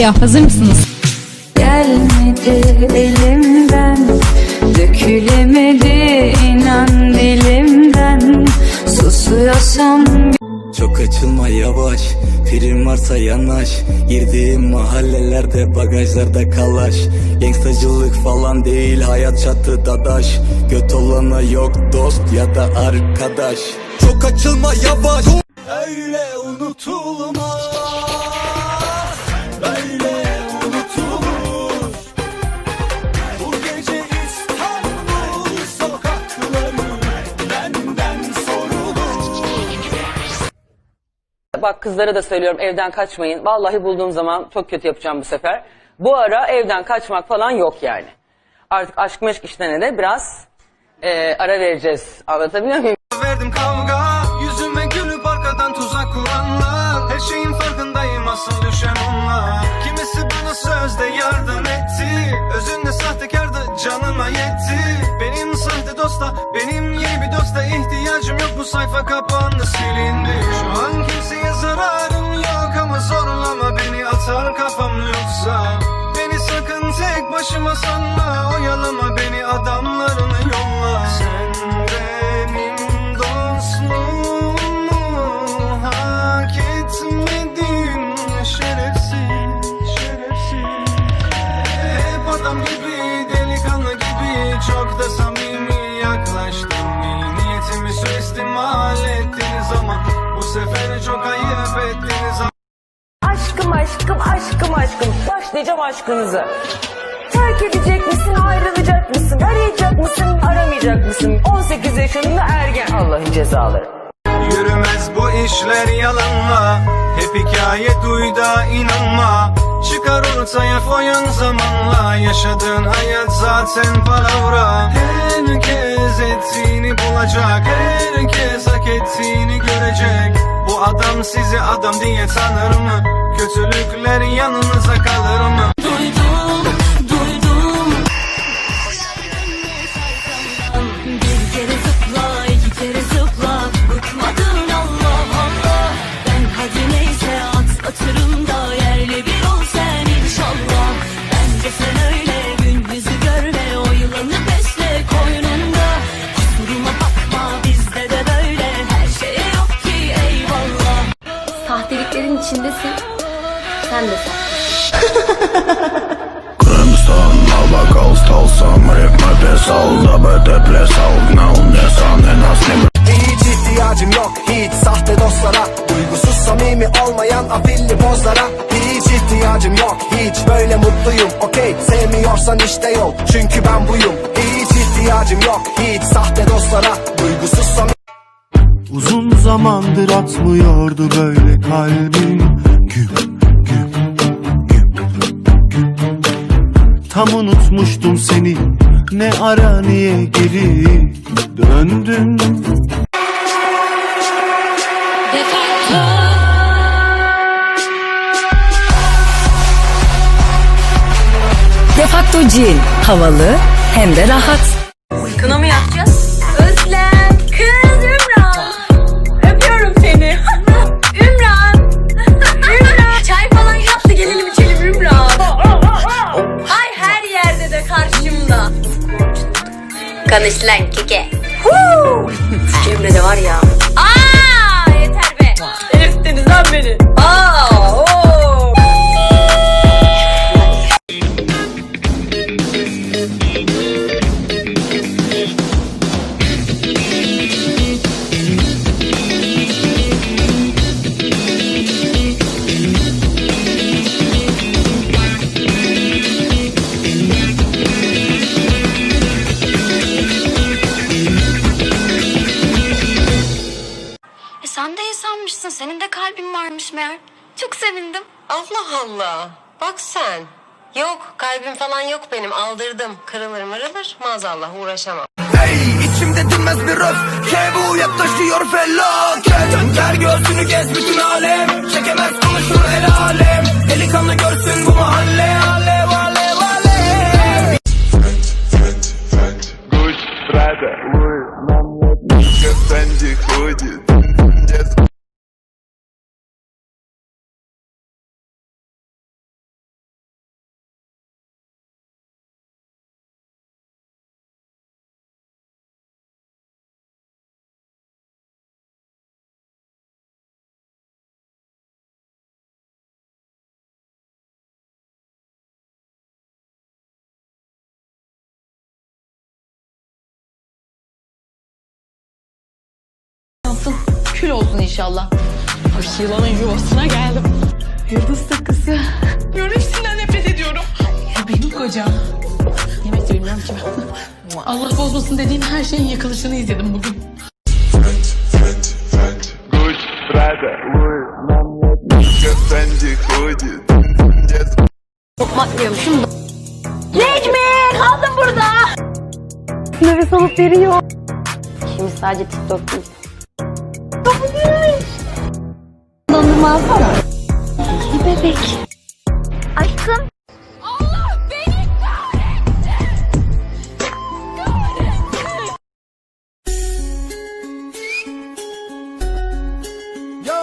başlıyor. Hazır mısınız? Gelmedi elimden Dökülemedi inan dilimden. Susuyorsam Çok açılma yavaş Prim varsa yanaş. Girdiğim mahallelerde bagajlarda kalaş. Gangstacılık falan değil hayat çatı dadaş. Göt olana yok dost ya da arkadaş. Çok açılma yavaş. Öyle unutulmaz Bak kızlara da söylüyorum evden kaçmayın. Vallahi bulduğum zaman çok kötü yapacağım bu sefer. Bu ara evden kaçmak falan yok yani. Artık aşk meşk işlerine de biraz eee, ara vereceğiz. Anlatabiliyor muyum? Verdim kavga Yüzüme gülüp arkadan tuzak kuranlar Her şeyin farkındayım asıl düşen onlar Kimisi bana sözde yardım etti Özünde sahtekardı canıma yetti Benim sahte dosta Benim yeni bir dosta ihtiyacım yok Bu sayfa kapandı silindi Şu an atar kafam yoksa Beni sakın tek başıma sanma. Oyalama beni adamlarını yolla. Sen benim dostluğumu hak etmedin. Şerefsiz, şerefsiz. Hep gibi, delikanlı gibi. Çok da samimi yaklaştım. Niyetimi suistimal ettiniz ama Bu sefer çok ayıp ettiniz. ama Aşkım aşkım aşkım. Başlayacağım aşkınızı. Terk edecek misin ayrılacak mısın? Arayacak mısın aramayacak mısın? 18 yaşında ergen Allah'ın cezaları. Yürümez bu işler yalanla Hep hikaye duy inanma Çıkar ortaya foyun zamanla Yaşadığın hayat zaten palavra Herkes ettiğini bulacak Herkes hak ettiğini görecek Adam sizi adam diye tanır mı? Kötülükler yanınıza kalır mı? Bir Sen de sen. Crimson, Nova Ghost olsam Rap pes da böyle ples al Ne ne san en az ne Hiç ihtiyacım yok hiç sahte dostlara. Duygusuz samimi olmayan afilli pozlara Hiç ihtiyacım yok hiç böyle mutluyum. Okey sevmiyorsan işte yol çünkü ben buyum. Hiç ihtiyacım yok hiç sahte dostlara. Duygusuz samimi Uzun zamandır atmıyordu böyle kalbim. Güp Tam unutmuştum seni. Ne ara niye geri döndün? Defakto Cin. Havalı hem de rahat. Kına mı yapacağız? Konuş lan kike. Cemre de var ya. Aa yeter be Delirttiniz lan beni. Aa, oo. varmış meğer. Çok sevindim. Allah Allah. Bak sen. Yok kalbim falan yok benim aldırdım. Kırılır mırılır maazallah uğraşamam. Hey içimde dinmez bir öfke bu yap taşıyor felaket. Ver göğsünü gez bütün alem. Çekemez konuşur el alem. Delikanlı görsün bu mahalle. Alev alev alev. Friend, friend, friend. Good brother. Efendi, hoodie. Kül olsun inşallah. Ay yılanın yuvasına geldim. Yıldız takısı. Görüntüsünden nefret ediyorum. Ya benim kocam. Yemek de bilmiyorum ki ben. Allah bozmasın dediğin her şeyin yıkılışını izledim bugün. Necmi kaldım burada. Nefes alıp veriyor. Şimdi sadece TikTok değil. Dondurma alsana. İyi bebek. Aşkım. Allah beni kahretsin. Kahretsin. Yo.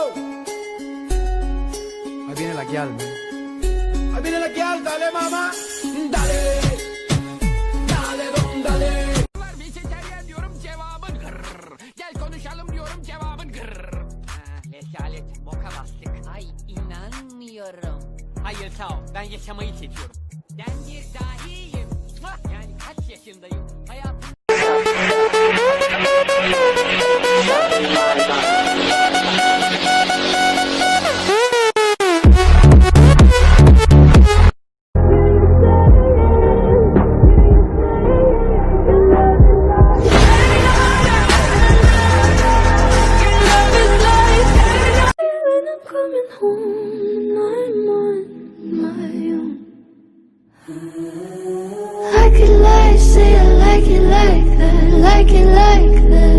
Ahí viene la guial, man. Ahí viene la guial, dale mamá. Dale, şaka bastık. Ay inanmıyorum. Hayır sağ ol. Ben yaşamayı seçiyorum. Ben bir dahiyim. Yani kaç yaşındayım? I could lie, say I like it like that, like it like that.